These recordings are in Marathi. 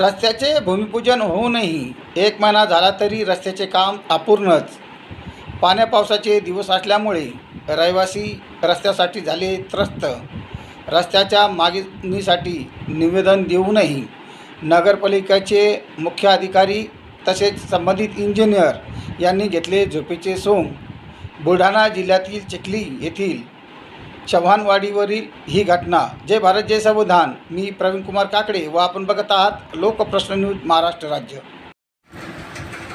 रस्त्याचे भूमिपूजन होऊनही एक महिना झाला तरी रस्त्याचे काम अपूर्णच. पाण्या पावसाचे दिवस असल्यामुळे रहिवासी रस्त्यासाठी झाले त्रस्त. रस्त्याच्या मागणीसाठी निवेदन देऊनही नगरपालिकेचे मुख्य अधिकारी तसेच संबंधित इंजिनियर यांनी घेतले झोपेचे सोंग. बुलढाणा जिल्ह्यातील चिखली येथील चव्हाणवाडीवरील ही घटना. जय भारत जय संविधान. मी प्रवीण कुमार काकडे व आपण बघत आहात लोकप्रश्न न्यूज महाराष्ट्र राज्य.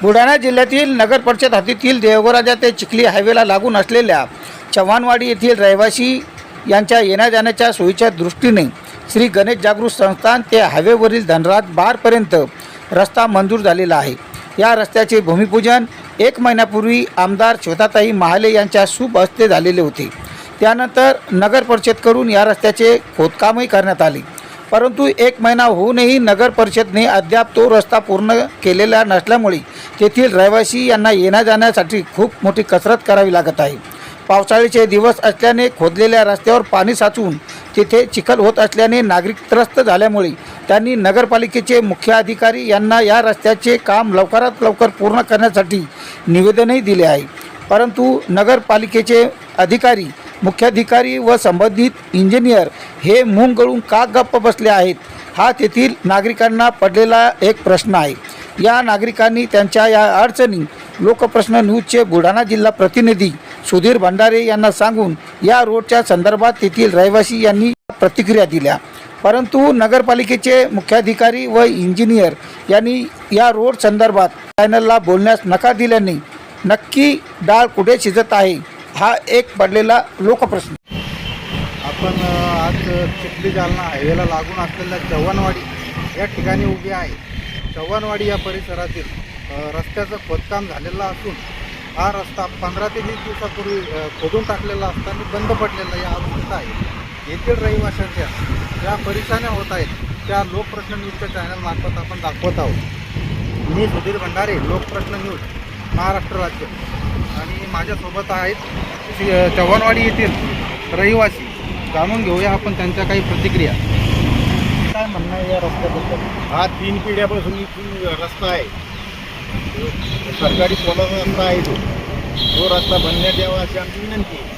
बुलढाणा जिल्ह्यातील नगर परिषद हद्दीतील देवगोराजा ते चिखली हायवेला लागून असलेल्या चव्हाणवाडी येथील रहिवासी यांच्या येण्या जाण्याच्या सोयीच्या दृष्टीने श्री गणेश जागृत संस्थान ते हायवेवरील धनराज बारपर्यंत रस्ता मंजूर झालेला आहे. या रस्त्याचे भूमिपूजन एक महिन्यापूर्वी आमदार श्वेताताई महाले यांच्या शुभ हस्ते झालेले होते. त्यानंतर नगर परिषदकडून या रस्त्याचे खोदकामही करण्यात आले. परंतु एक महिना होऊनही नगर परिषदने अद्याप तो रस्ता पूर्ण केलेला नसल्यामुळे तेथील रहिवासी यांना येण्या जाण्यासाठी खूप मोठी कसरत करावी लागत आहे. पावसाळ्याचे दिवस असल्याने खोदलेल्या रस्त्यावर पाणी साचून तिथे चिखल होत असल्याने नागरिक त्रस्त झाल्यामुळे त्यांनी नगरपालिकेचे मुख्य अधिकारी यांना या रस्त्याचे काम लवकरात लवकर पूर्ण करण्यासाठी निवेदनही दिले आहे. परंतु नगरपालिकेचे अधिकारी मुख्याधिकारी व संबंधित इंजिनियर हे मूग गळून का गप्प बसले आहेत हा तेथील नागरिकांना पडलेला एक प्रश्न आहे. या नागरिकांनी त्यांच्या या अडचणी लोकप्रश्न न्यूजचे बुलढाणा जिल्हा प्रतिनिधी सुधीर भंडारे यांना सांगून या रोडच्या संदर्भात तेथील रहिवासी यांनी प्रतिक्रिया दिल्या. परंतु नगरपालिकेचे मुख्याधिकारी व इंजिनियर यांनी या रोड संदर्भात चॅनलला बोलण्यास नकार दिल्याने नक्की डाळ कुठे शिजत आहे? हा एक पडलेला लोकप्रश्न. आपण आज चिखली जालना हायवेला लागून असलेल्या चव्हाणवाडी या ठिकाणी उभे आहे. चव्हाणवाडी या परिसरातील रस्त्याचं खोदकाम झालेलं असून हा रस्ता पंधरा ते वीस दिवसापूर्वी खोदून टाकलेला असताना बंद पडलेला या अवस्थेत आहे. येथील रहिवाशांच्या ज्या परेशान्या होत आहेत त्या लोकप्रश्न न्यूजच्या चॅनलमार्फत आपण दाखवत आहोत. मी सुधीर भंडारे लोकप्रश्न न्यूज महाराष्ट्र राज्य. आणि माझ्यासोबत आहेत चव्हाणवाडी येथील रहिवासी जाणून घेऊया आपण त्यांच्या काही प्रतिक्रिया. काय म्हणणं आहे या रस्त्याबद्दल? हा तीन पिढ्यापासून इथून रस्ता आहे. सरकारी पोलाचा रस्ता आहे तो. तो रस्ता बनण्यात यावा अशी आमची विनंती आहे.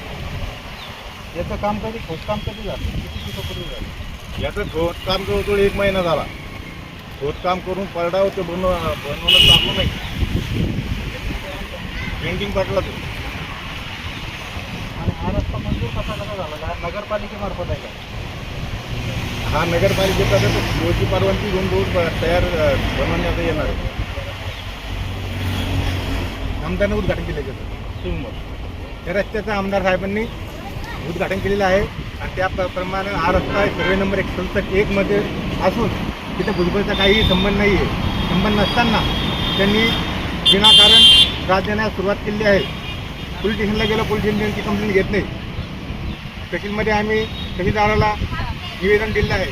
याचं काम कधी खोदकाम कधी झालं? किती दिवसापूर्वी झालं? याचं खोदकाम जवळजवळ एक महिना झाला. खोदकाम करून पडडाव ते बनव बनवणं चालू नाही. पेंटिंग पडला तो आणि हा रस्ता मंजूर कसा कसा झाला? का नगरपालिकेमार्फत आहे का? हा नगरपालिकेचा योची परवानगी घेऊन रोड तयार बनवण्यात येणार आहे. आमदारने उद्घाटन केलं त्याचं. समोर त्या रस्त्याचं आमदार साहेबांनी उद्घाटन केलेलं आहे. आणि त्याप्रमाणे हा रस्ता आहे सर्वे नंबर एक सदुसष्ट एकमध्ये असून तिथे भुजबळचा काहीही संबंध नाही आहे संबंध नसताना त्यांनी विनाकारण त्रास देण्यास सुरुवात केली आहे. पोलीस स्टेशनला गेलो पोलीस स्टेशन ती कंप्लेंट घेत नाही. तहसीलमध्ये आम्ही तहसीलदाराला निवेदन दिलं आहे.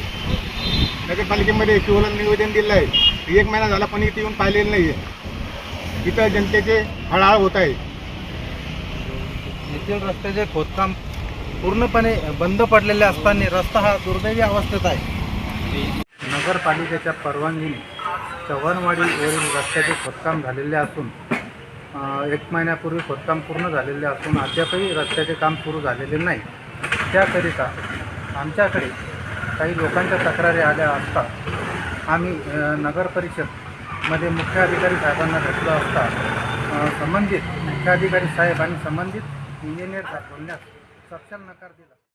नगरपालिकेमध्ये शिवला निवेदन दिलं आहे. एक महिना झाला पण इथे येऊन पाहिलेलं नाही आहे इथं जनतेचे हळहळ होत आहे. येथील रस्त्याचे खोदकाम पूर्णपणे बंद पडलेले असताना रस्ता हा दुर्दैवी अवस्थेत आहे. नगरपालिकेच्या परवानगीने चव्हाणवाडीवरील रस्त्याचे खोदकाम झालेले असून एक महिन्यापूर्वी खोदकाम पूर्ण झालेले असून अद्यापही रस्त्याचे काम सुरू झालेले नाही. त्याकरिता आमच्याकडे काही लोकांच्या तक्रारी आल्या असता आम्ही नगरपरिषदमध्ये नगर परिषदमध्ये मुख्य अधिकारी साहेबांना भेटलो असता संबंधित मुख्याधिकारी साहेब आणि संबंधित इंजिनियर बोलण्यास सक्षम नकार दिला.